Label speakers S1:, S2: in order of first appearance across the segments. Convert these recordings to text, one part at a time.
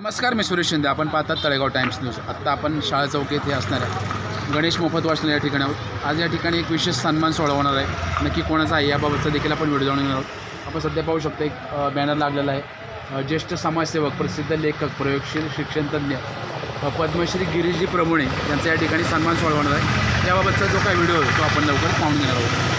S1: नमस्कार मी सुरेश शिंदे. आपण पाहतात तळेगाव टाइम्स न्यूज. आत्ता आपण शाळा चौक येथे असणाऱ्या गणेश मोफत वाचनालय या ठिकाणी आहोत. आज या ठिकाणी एक विशेष सन्मान सोहळा होणार आहे. नक्की कोणाचा आहे याबाबतचा देखील आपण व्हिडिओ जाणून घेणार आहोत. आपण सध्या पाहू शकतो एक बॅनर लागलेला आहे. ज्येष्ठ समाजसेवक प्रसिद्ध लेखक प्रयोगशील शिक्षणतज्ञ पद्मश्री गिरीजी प्रमुणे यांचा या ठिकाणी सन्मान सोहळा होणार आहे. याबाबतचा जो काही व्हिडिओ आहे तो आपण लवकर पाहून घेणार आहोत.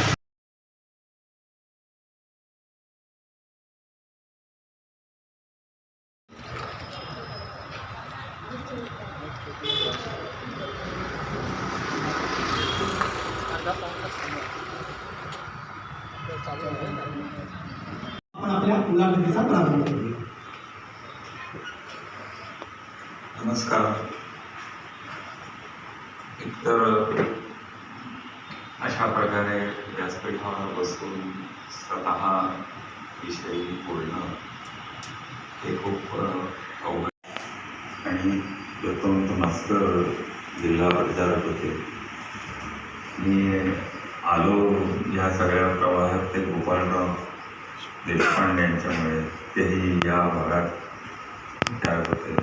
S2: आपण आपल्या मुलाखतीचा प्रारंभ करूया
S3: नमस्कार. एकतर अशा प्रकारे व्यासपीठावर बसून स्वतः विषयी बोलणं हे खूप अवघड आणि दत्तवंत मास्तर जिल्हा प्रचारक होते. मी आलो या सगळ्या प्रवाहात ते गोपाळराव देशपांडे यांच्यामुळे. तेही या भागात विचारत होते.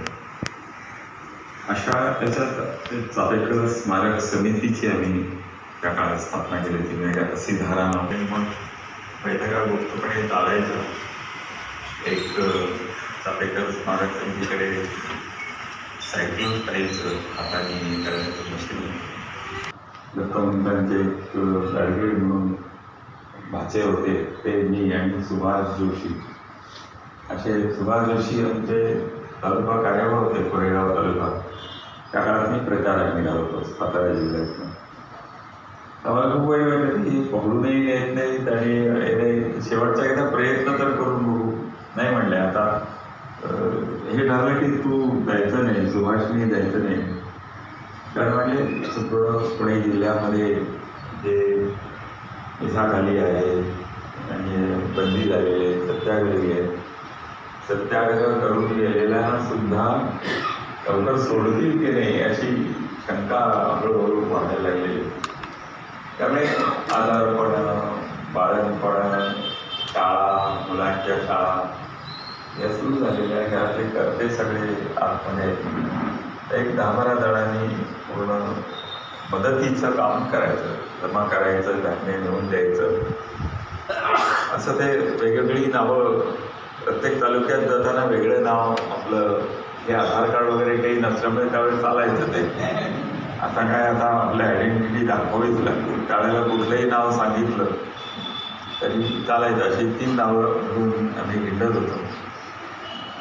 S3: अशा त्याच्यात ते चापेकर स्मारक समितीची आम्ही त्या काळात स्थापना केली होती. म्हणजे अशी धारा नव्हते मग बैठका गुप्तपणे चालायचं. एक चापेकर स्मारक समितीकडे सायकल करायचं हाताने करायचं मशीन दत्तवंतांचे एक म्हणून भाचे होते ते मी आणि सुभाष जोशी. असे सुभाष जोशी आमचे तालुका कार्यावर होते कोरेगाव तालुका. त्या काळात मी प्रचारक निघालो होतो सातारा जिल्ह्यातून. आम्हाला खूप वाईट वाटलं की पकडूनही येत नाहीत आणि शेवटचा एकदा प्रयत्न तर करून बघू. नाही म्हणले आता हे ठरलं की तू जायचं नाही सुभाषने जायचं नाही. कारण म्हणजे सगळं पुणे जिल्ह्यामध्ये जे मिसाखाली आहे आणि बंदी झालेली आहे सत्याग्रही आहे. सत्याग्रह करून गेलेल्या सुद्धा लवकर सोडतील की नाही अशी शंका हळूहळू वाढायला लागलेली त्यामुळे आजारपण बाळणपण शाळा मुलांच्या शाळा या सुरू झालेल्या आहे. आपले करते सगळे आतमध्ये. आहेत. एक दहा बारा जणांनी पूर्ण मदतीचं काम करायचं. जमा करायचं धान्य नेऊन द्यायचं. असं ते वेगवेगळी नावं प्रत्येक तालुक्यात जाताना वेगळं नाव आपलं हे आधार कार्ड वगैरे काही नसल्यामुळे त्यावेळेस चालायचं ते. आता काय आता आपल्या आयडेंटिटी दाखवावीच लागते. त्यावेळेला कुठलंही नाव सांगितलं तरी चालायचं. अशी तीन नावं घेऊन आम्ही हिंडत होतो.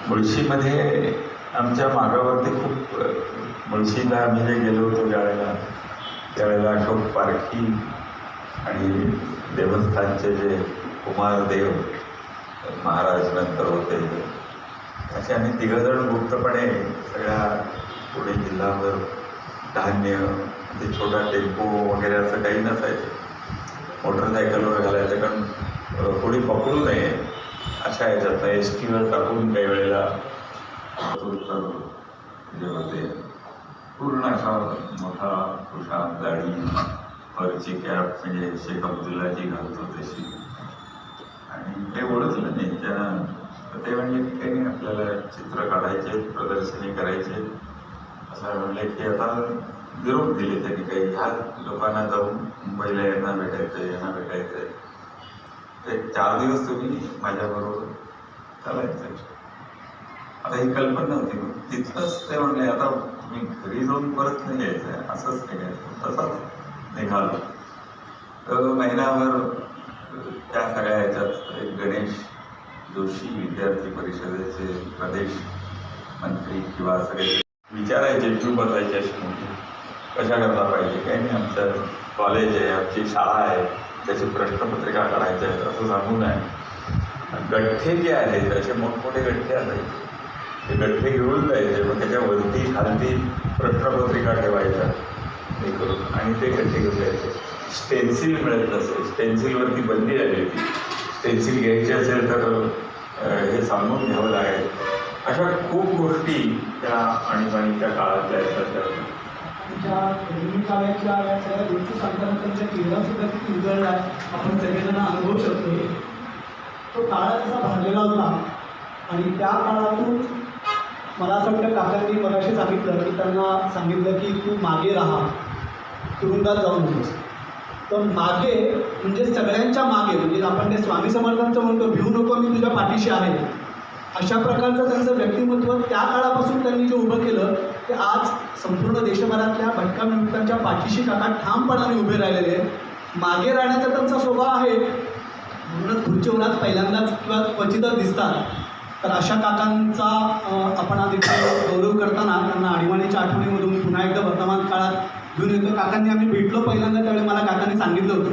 S3: मुळशीमध्ये आमच्या मागावरती खूप मुळशीला आम्ही जे गेलो होतो त्यावेळेला त्यावेळेला अशोक पारखी आणि देवस्थानचे जे कुमारदेव महाराज नंतर होते. असे आम्ही तिघंजण गुप्तपणे सगळ्या पुणे जिल्ह्यावर धान्य ते छोटा टेम्पो वगैरे असं काही नसायचं. मोटरसायकलवर घालायचं कारण कोणी पकडू नये. अशा ह्याच्यात एस टीवर टाकून काही वेळेला जे होते. पूर्ण असा मोठा खुशाल गाडी वरची कॅप म्हणजे शेख अब्दुल्लाची घालतो तशी. आणि ते ओळखलं नाही. त्यानं तर ते म्हणजे काही नाही आपल्याला चित्र काढायचे प्रदर्शनी करायचे. असं म्हणले की आता विरोध दिले त्यांनी काही. ह्या लोकांना जाऊन मुंबईला यांना भेटायचं यांना भेटायचं. चार दिवस तुम्ही माझ्याबरोबर चालायचं. आता ही कल्पना नव्हती मग तिथंच ते म्हणले आता तुम्ही घरी जाऊन परत नाही यायचं असंच निघायचं तसाच निघालो. तर महिनाभर त्या सगळ्या ह्याच्यात एक गणेश जोशी विद्यार्थी परिषदेचे प्रदेश मंत्री किंवा सगळे विचारायचे क्यू बदलायचे अशी मोठी कशा करता पाहिजे? काही नाही आमचं कॉलेज आहे आमची शाळा आहे. त्याची प्रश्नपत्रिका काढायच्या आहेत असं सांगू आहे गठ्ठे जे आहेत असे मोठमोठे गठ्ठे असायचे ते गठ्ठे घेऊन जायचे मग त्याच्यावरती खालती प्रश्नपत्रिका ठेवायच्या. हे करून आणि ते गठ्ठे घेऊन जायचे. स्टेन्सिल मिळत नसेल स्टेन्सिलवरती बंदी आली होती. स्टेन्सिल घ्यायची असेल तर हे सांगून घ्यावं लागेल. अशा खूप गोष्टी त्या आणीबाणीच्या काळातल्या आहेत त्या.
S2: त्या नेहमी काळाच्या या सगळ्या गोष्टी सांगताना त्यांच्या चेहरा किती उजळला आहे आपण सगळेजण अनुभवू शकतो. तो काळा कसा भरलेला होता आणि त्या काळातून मला असं वाटतं काकांनी मगाशी सांगितलं की त्यांना सांगितलं की तू मागे राहा. तुरुंगात जाऊ नकोस. तर मागे म्हणजे सगळ्यांच्या मागे म्हणजे आपण ते स्वामी समर्थांचं म्हणतो भिवू नको मी तुझ्या पाठीशी आहे. अशा प्रकारचं त्यांचं व्यक्तिमत्व त्या काळापासून त्यांनी जे उभं केलं ते आज संपूर्ण देशभरातल्या भटका मिळतांच्या पाठीशी काका ठामपणाने उभे राहिलेले आहेत. मागे राहण्याचा त्यांचा स्वभाव आहे. म्हणूनच खुर्चीवर पहिल्यांदाच किंवा क्वचितच दिसतात. तर अशा काकांचा आपण आज इथे गौरव करताना त्यांना आणीबाणीच्या आठवणीमधून पुन्हा एकदा वर्तमान काळात घेऊन येतो. काकांनी आम्ही भेटलो पहिल्यांदा त्यावेळी मला काकांनी सांगितलं होतं.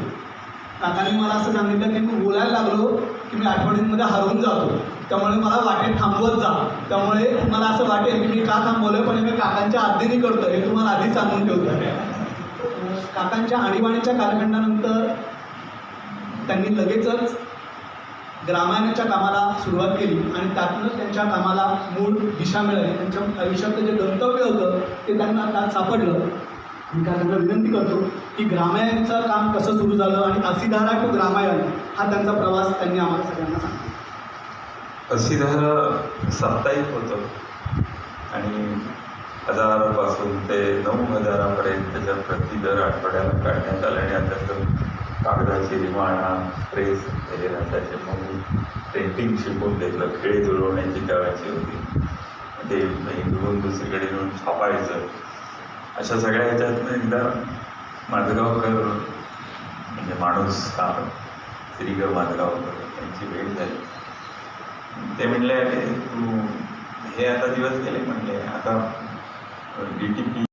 S2: काकांनी मला असं सांगितलं की मी बोलायला लागलो की मी आठवणींमध्ये हरवून जातो. त्यामुळे मला वाटेत थांबवत जा. त्यामुळे मला असं वाटेल की मी का थांबवलं पण हे मी काकांच्या आधीने करतो हे तुम्हाला आधी सांगून ठेवतो काकांच्या आणीबाणीच्या कालखंडानंतर त्यांनी लगेचच ग्रामायणाच्या कामाला सुरुवात केली आणि त्यातूनच त्यांच्या कामाला मूळ दिशा मिळाली. त्यांच्या आयुष्यातलं जे गंतव्य होतं ते त्यांना त्यात सापडलं. मी त्यांना विनंती करतो की ग्रामायणचं काम कसं सुरू झालं आणि असीधारा टू ग्रामायण हा त्यांचा प्रवास त्यांनी आम्हाला सगळ्यांना सांगितला.
S3: असिधार साप्ताहिक होतं. आणि हजारापासून ते नऊ हजारापर्यंत त्याच्या प्रति दर आठवड्याला काढण्यात आलं आणि आता तर कागदाची रिमाणा प्रेस हे असायचे. मग पेंटिंग शिकून घेतलं खेळे जुळवण्याची त्यावेळेची होती. ते हिंदूहून दुसरीकडे येऊन छापायचं. अशा सगळ्या ह्याच्यातनं एकदा माधगावकर म्हणजे माणूस काम श्रीगर माधगावकर यांची भेट झाली. ते म्हणले तू हे आता दिवस गेले म्हणले आता डी टी पी